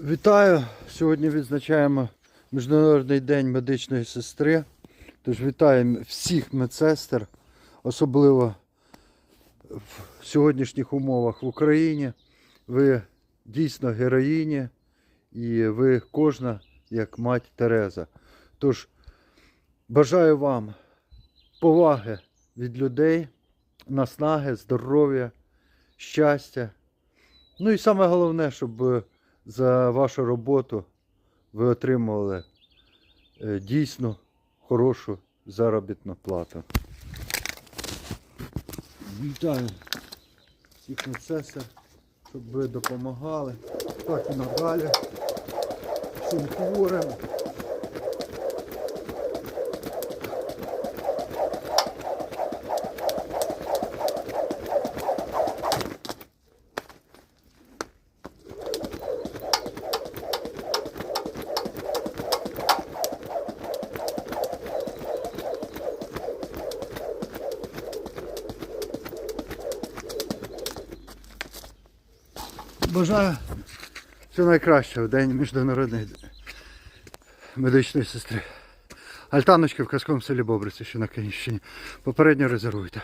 Вітаю! Сьогодні відзначаємо Міжнародний день медичної сестри. Тож вітаємо всіх медсестер, особливо в сьогоднішніх умовах в Україні. Ви дійсно героїні і ви кожна як мать Тереза. Тож бажаю вам поваги від людей, наснаги, здоров'я, щастя. Ну і саме головне, щоб за вашу роботу ви отримували е, дійсно хорошу заробітну плату. Вітаю всіх медсестер, щоб ви допомагали. Так і надалі. Всім хворим. Бажаю всього найкращого в День Міжнародної медичної сестри. Альтаночки в казковому селі Бобриці, що на Київщині. Попередньо резервуйте.